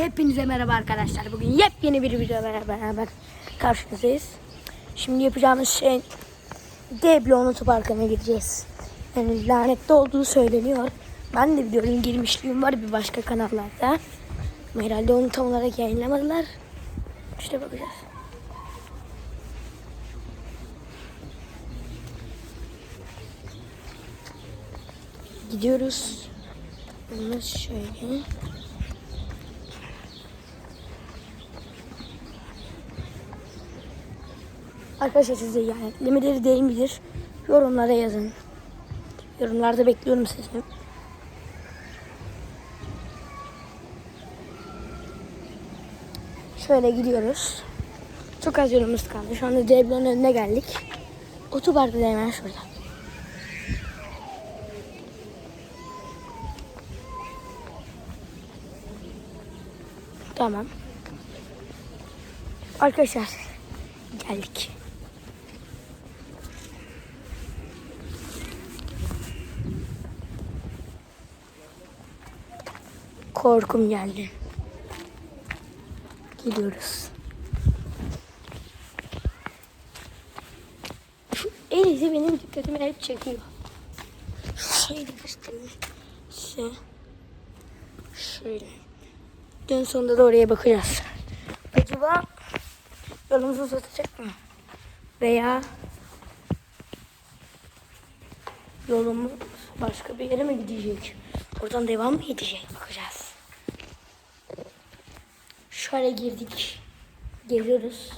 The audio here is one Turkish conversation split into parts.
Hepinize merhaba arkadaşlar. Bugün yepyeni bir videoyla beraber karşınızdayız. Şimdi yapacağımız şey Deblon Otoparkı'na gideceğiz. Yani lanetli olduğu söyleniyor. Ben de biliyorum girmişliğim var bir başka kanallarda. Ama herhalde onu tam olarak yayınlamadılar. İşte bakacağız. Gidiyoruz. Bunu şöyle. Arkadaşlar siz de yani limitleri değil midir? Yorumlara yazın. Yorumlarda bekliyorum sizi. Şöyle gidiyoruz. Çok az yolumuz kaldı. Şu anda Deblon'un önüne geldik. Otoparkı da hemen şurada. Tamam. Arkadaşlar geldik. Korkum geldi. Gidiyoruz. Şu en iyisi benim dikkatimi hep çekiyor. Şöyle göstereyim. Şöyle. Gün sonunda da oraya bakacağız. Acaba yolumuzu uzatacak mı? Veya yolumuz başka bir yere mi gidecek? Oradan devam mı edecek? Bakacağız. Şöyle girdik. Geliyoruz.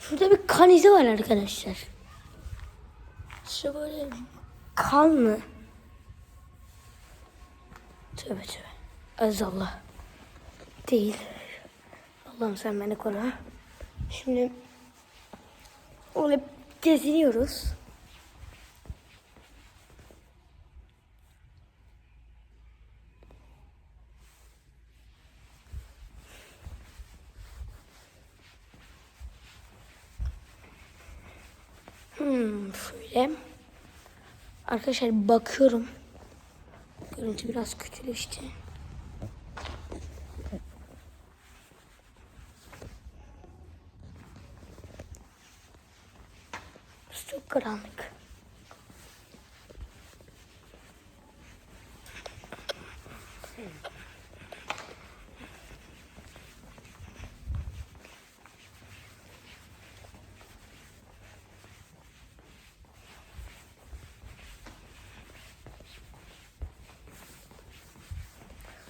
Şurada bir kan izi var arkadaşlar. Şu böyle kan mı? Tövbe tövbe. Azallah. Değil. Allah'ım sen beni koru. Şimdi öyle geziniyoruz. Hmm, şöyle. Arkadaşlar bakıyorum. Görüntü biraz kötüleşti. Çok karanlık.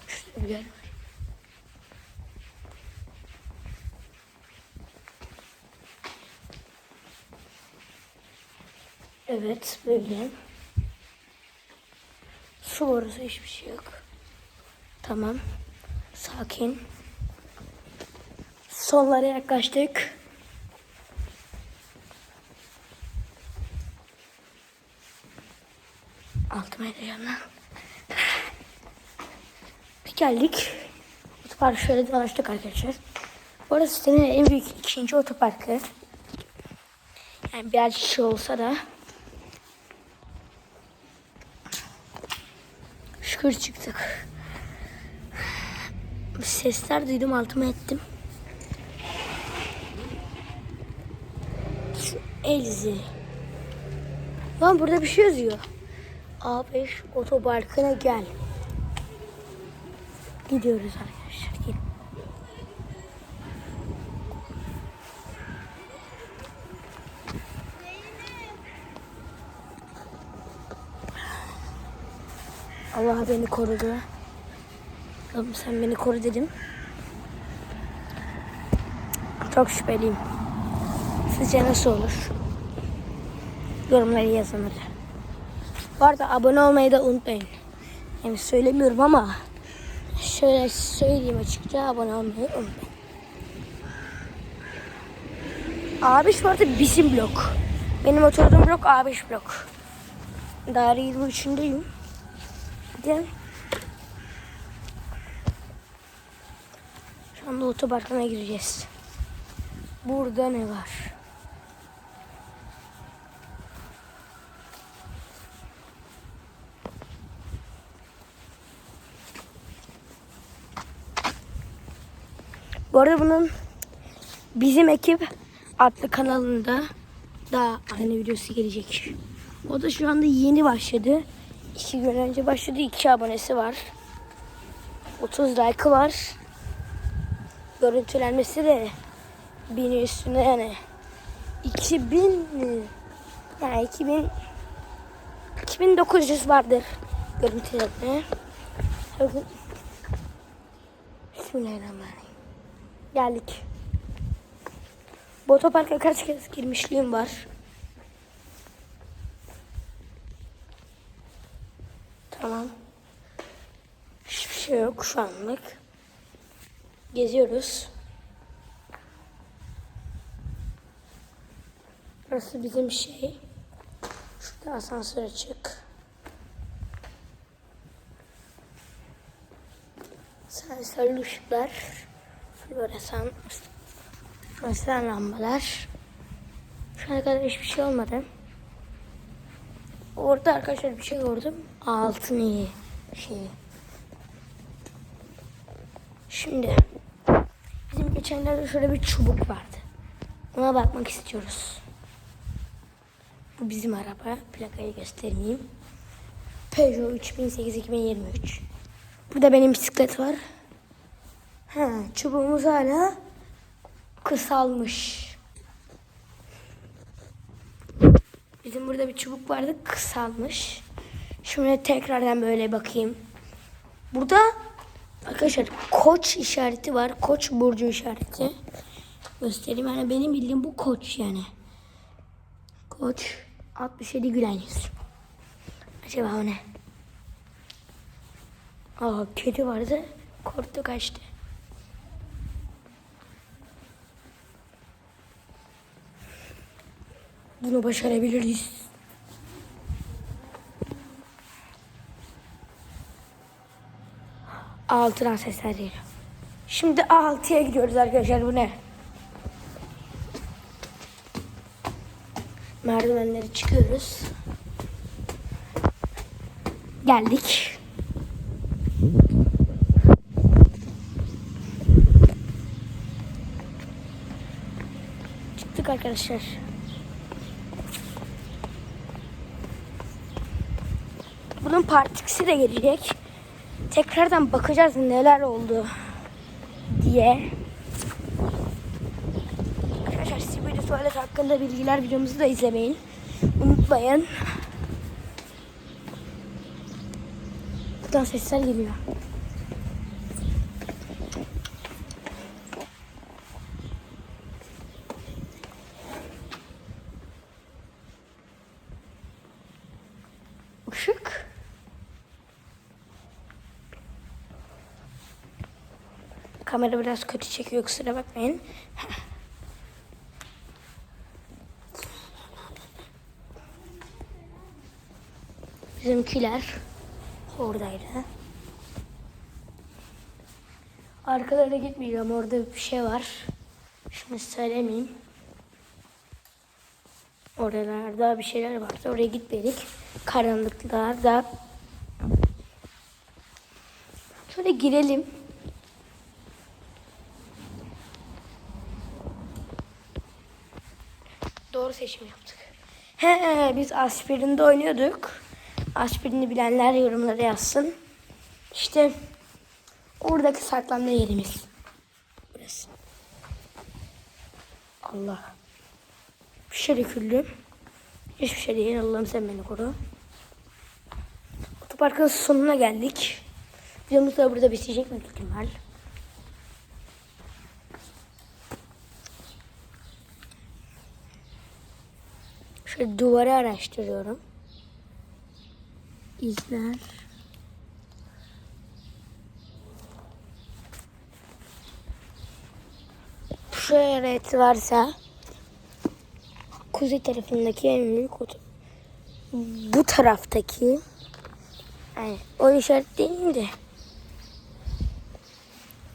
Şurada bir yer var. Evet böyle. Borusu hiçbir şey yok. Tamam. Sakin. Sonlara yaklaştık. Altıma edeceğim lan. Geldik. Otoparkı şöyle dolaştık arkadaşlar. Burası sitenin en büyük ikinci otoparkı. Yani biraz şey olsa da Şükür çıktık. Sesler duydum altıma ettim. Şu Elzi. Lan burada bir şey yazıyor. A5 otoparkına gel. Gidiyoruz arkadaşlar. Gelin. Allah beni korudu. Allah'ım sen beni koru dedim. Çok şüpheliyim. Sizce nasıl olur? Yorumları yazın hadi. Bu arada abone olmayı da unutmayın. Yani söylemiyorum ama şöyle söyleyeyim açıkça abone olmayı unutmayın. Abi şu arada bizim blok. Benim oturduğum blok A5 blok. Daire 23'ündeyim. Gidelim. Şu anda otoparkına gireceğiz. Burada ne var? Bu arada bunun bizim ekip adlı kanalında daha aynı videosu gelecek. O da şu anda yeni başladı. İki gün önce başladı. iki abonesi var. 30 like'ı var. Görüntülenmesi de bin üstüne yani. 2000 yani 2000 2900 vardır görüntülenme. Bismillahirrahmanirrahim. Geldik. Bu otoparka kaç kez girmişliğim var. Tamam. Hiçbir şey yok şu anlık. Geziyoruz. Burası bizim şey. Şurada asansör açık. Sensörlü ışıklar. Floresan. Floresan lambalar. Şu ana kadar hiçbir şey olmadı. Orada arkadaşlar bir şey gördüm. Altın iyi şeyi. Şimdi bizim geçenlerde şöyle bir çubuk vardı. Ona bakmak istiyoruz. Bu bizim araba. Plakayı göstereyim. Peugeot 3008-2023. Burada benim bisiklet var. Ha, çubuğumuz hala kısalmış. Bizim burada bir çubuk vardı kısalmış. Şimdi tekrardan böyle bakayım. Burada arkadaşlar koç işareti var. Koç burcu işareti. Göstereyim. Yani benim bildiğim bu koç yani. Koç 67 Gülen yüz. Acaba o ne? Aa kedi vardı. Korktu kaçtı. Bunu başarabiliriz. Altıdan sesler geliyor. Şimdi altıya gidiyoruz arkadaşlar bu ne? Merdivenleri çıkıyoruz. Geldik. Çıktık arkadaşlar. Bunun partisi de gelecek. Tekrardan bakacağız neler oldu diye. Arkadaşlar Sibirya tuvalet hakkında bilgiler videomuzu da izlemeyin. Unutmayın. Buradan sesler geliyor. Kamera biraz kötü çekiyor kusura bakmayın. Bizimkiler oradaydı. Arkalarına gitmeyeceğim. Orada bir şey var. Şimdi söylemeyeyim. Oralarda bir şeyler vardı. Oraya gitmedik. Karanlıklarda. Şöyle girelim. Doğru seçim yaptık. He, biz aspirinde oynuyorduk. Aspirini bilenler yorumlara yazsın. İşte oradaki saklanma yerimiz. Burası. Allah. Bir şey döküldü. Hiçbir şey değil. Allah'ım sen beni koru. Otoparkın sonuna geldik. Videomuz da burada bitecek büyük ihtimal. Şöyle duvarı araştırıyorum. İzler. işaret varsa kuzey tarafındaki en büyük oto. Bu taraftaki yani o işaret değil de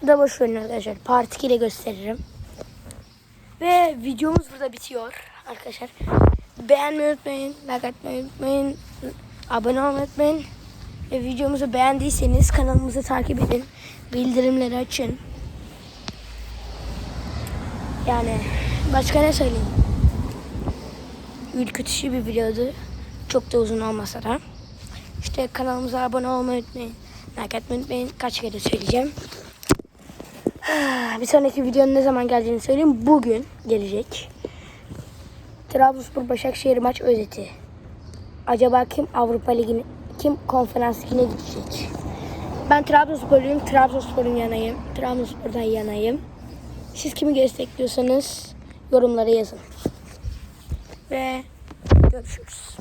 da boş verin arkadaşlar. Part 2 ile gösteririm. Ve videomuz burada bitiyor arkadaşlar. Beğenmeyi unutmayın, like atmayı unutmayın, abone olmayı unutmayın. Ve videomuzu beğendiyseniz kanalımızı takip edin. Bildirimleri açın. Yani başka ne söyleyeyim? Ürkütücü bir videodu. Çok da uzun olmasa da. İşte kanalımıza abone olmayı unutmayın. Like atmayı unutmayın. Kaç kere söyleyeceğim. Ah, Bir sonraki videonun ne zaman geleceğini söyleyeyim. Bugün gelecek. Trabzonspor Başakşehir maç özeti. Acaba kim Avrupa Ligi'ne, kim konferans ligine gidecek? Ben Trabzonsporluyum. Trabzonspor'un yanayım. Trabzonspor'dan yanayım. Siz kimi destekliyorsanız yorumlara yazın. Ve görüşürüz.